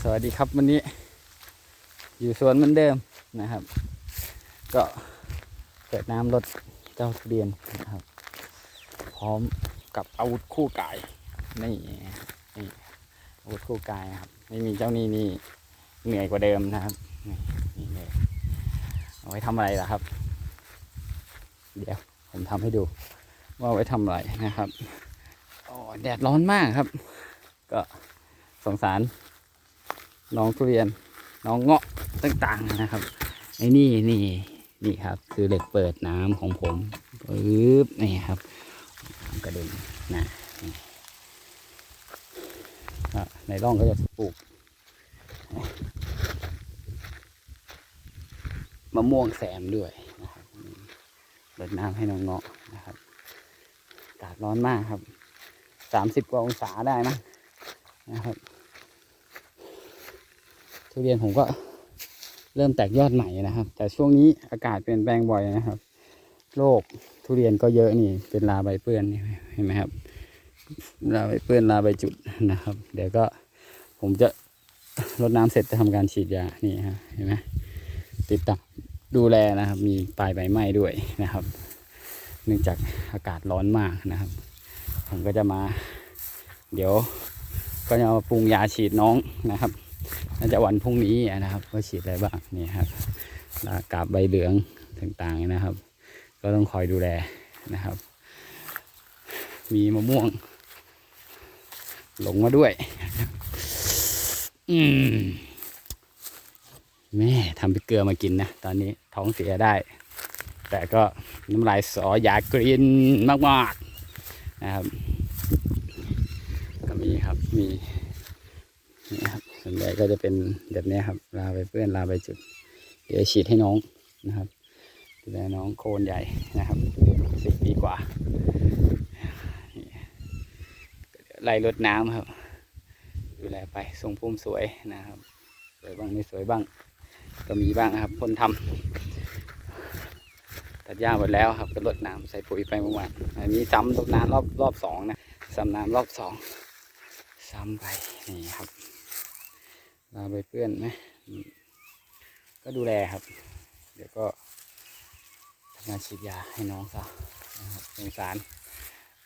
สวัสดีครับวันนี้ อยู่สวนเหมือนเดิมนะครับ ก็เปิดน้ำรถเจ้าทุเรียนนะครับ พร้อมกับอาวุธคู่กายนี่นี่อาวุธคู่กายครับ ไม่มีเจ้านี่นี่เหนื่อยกว่าเดิมนะครับนี่เลยเอาไว้ทำอะไรล่ะครับ เดี๋ยวผมทำให้ดู ว่าเอาไว้ทำอะไรนะครับอ๋อแดดร้อนมากครับ ก็สงสาร น้องทุเรียน น้องเงาะต่างๆนะครับไอ้นี่นี่นี่ครับ คือเหล็กเปิดน้ำของผมปึ๊บนี่ครับกระเด็นนะในร่องก็จะปลูกมะม่วงแซมด้วยนะครับเปิดน้ำให้น้องเงาะนะครับอากาศร้อนมากครับสามสิบกว่าองศาได้มั้งนะครับ ทุเรียนผมก็เริ่มแตกยอดใหม่นะครับ แต่ช่วงนี้อากาศเปลี่ยนแปลงบ่อยนะครับโรคทุเรียนก็เยอะนี่ เป็นลาใบเปื้อนเห็นไหมครับลาใบเปื้อนลาใบจุดนะครับ เดี๋ยวก็ผมจะรดน้ำเสร็จจะทำการฉีดยานี่ฮะเห็นไหมติดตามดูแลนะครับ มีปลายใบไหม้ด้วยนะครับ เนื่องจากอากาศร้อนมากนะครับ ผมก็จะมา เดี๋ยวก็จะมาปรุงยาฉีดน้องนะครับ น่าจะวันพรุ่งนี้นะครับว่าฉีดอะไรบ้างนี่ครับลากาบใบเหลืองต่างๆนะครับ ก็ต้องคอยดูแลนะครับ มีมะม่วง หลงมาด้วย อืมแม่ทำเป็นเกลือมากินนะ ตอนนี้ท้องเสียได้ แต่ก็น้ำลายสออยากกรินมากๆนะครับ ก็มีครับมีนี่ครับ ส่วนใหญ่ก็จะเป็นแบบนี้ครับ ลาไปเปื้อนลาไปจุด เดี๋ยวฉีดให้น้องนะครับดูแลน้องโคนใหญ่นะครับสิบปีกว่าไล่รดน้ำครับ ดูแลไปทรงพุ่มสวยนะครับ สวยบ้างไม่สวยบ้าง ก็มีบ้างครับคนทำตัดหญ้าหมดแล้วครับก็รดน้ำใส่ปุ๋ยไปเมื่อวานอันนี้ซ้ำรดน้ำรอบรอบสองนะซ้ำน้ำรอบสองซ้ำไปนี่ครับ ลาไปเปื้อนไหมก็ดูแลครับ เดี๋ยวก็ทำงานฉีดยาให้น้องซะนะครับสงสาร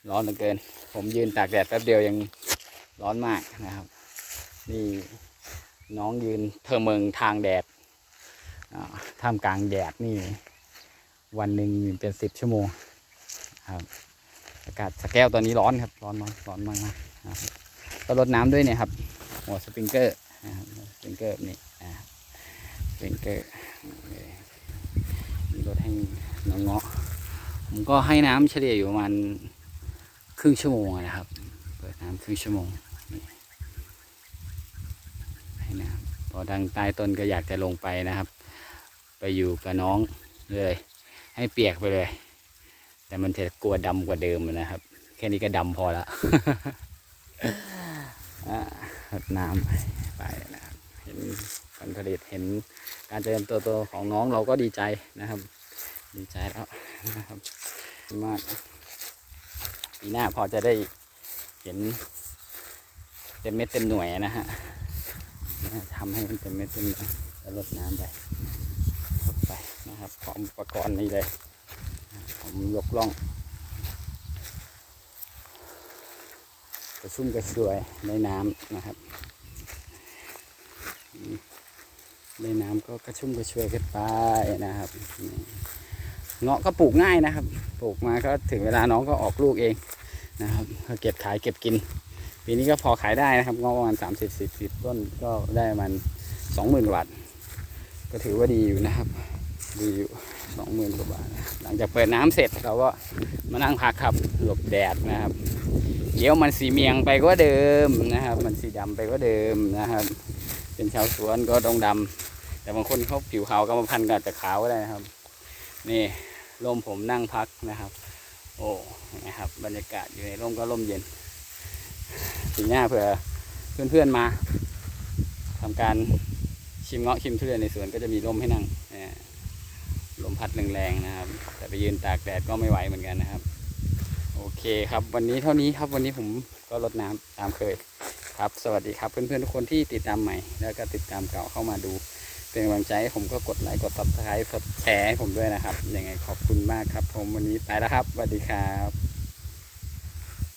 ร้อนเหลือเกิน ผมยืนตากแดดแป๊บเดียวยังร้อนมากนะครับ นี่น้องยืนเทอเมืองทางแดดท่ามกลางแดดนี่ วันหนึ่งเป็นสิบชั่วโมงครับอากาศสแก้วตอนนี้ร้อนครับ ร้อนร้อนร้อนมากมากๆนะครับก็รดน้ำด้วยเนี่ยครับหัวสปริงเกอร์นะครับ สปริงเกอร์นี่อ่าสปริงเกอร์มีรถให้น้องเงาะผมก็ให้น้ำเฉลี่ยอยู่ประมาณครึ่งชั่วโมงนะครับเปิดน้ำครึ่งชั่วโมงให้น้ำพอดังใต้ต้นก็อยากจะลงไปนะครับ ไปอยู่กับน้องเลย ให้เปียกไปเลย แต่มันจะกลัวดำกว่าเดิมนะครับ แค่นี้ก็ดำพอละอ่าดน้ำไปนะ นผลผลิตเห็นการเจริญเติบโตของน้องเราก็ดีใจนะครับ ดีใจแล้วนะครับมากปีหน้าพอจะได้เห็นเต็มเม็ดเต็มหน่วยนะฮะทำให้มันเต็มเม็ดเต็มหน่วยแล้วรดน้ำไปรดไปนะครับพร้อมอุปกรณ์นี้เลย ผมยกล่องกระชุ่มกระชวยในน้ำนะครับอืม ในน้ำก็กระชุ่มกระชวยกันไปนะครับเงาะก็ปลูกง่ายนะครับ ปลูกมาก็ถึงเวลาน้องก็ออกลูกเองนะครับก็เก็บขายเก็บกิน ปีนี้ก็พอขายได้นะครับเงาะประมาณสามสิบสี่สิบต้นก็ได้มันสองหมื่นบาทก็ถือว่าดีอยู่นะครับดีอยู่สองหมื่นกว่าบาทหลังจากเปิดน้ำเสร็จเราก็มานั่งพักครับหลบแดดนะครับ เดี๋ยวมันสีเมียงไปก็เดิมนะครับ มันสีดำไปก็เดิมนะครับ เป็นชาวสวนก็ต้องดำ แต่บางคนเขาผิวขาวกรรมพันธุ์ก็อาจจะขาวก็ได้นะครับ นี่ร่มผมนั่งพักนะครับ โอ้นะครับ บรรยากาศอยู่ในร่มก็ร่มเย็นปีหน้าเผื่อเพื่อนๆมาทำการชิมเงาะชิมทุเรียนในสวนก็จะมีร่มให้นั่งนะลมพัดแรงๆนะครับ แต่ไปยืนตากแดดก็ไม่ไหวเหมือนกันนะครับ โอเคครับ วันนี้เท่านี้ครับวันนี้ผมก็รดน้ำตามเคยครับ สวัสดีครับเพื่อนๆทุกคนที่ติดตามใหม่ แล้วก็ติดตามเก่าเข้ามาดู เป็นกำลังใจให้ผมก็กดไลค์กดซับสไครต์กดแชร์ให้ผมด้วยนะครับยังไงขอบคุณมากครับ ผมวันนี้ไปแล้วครับสวัสดีครับ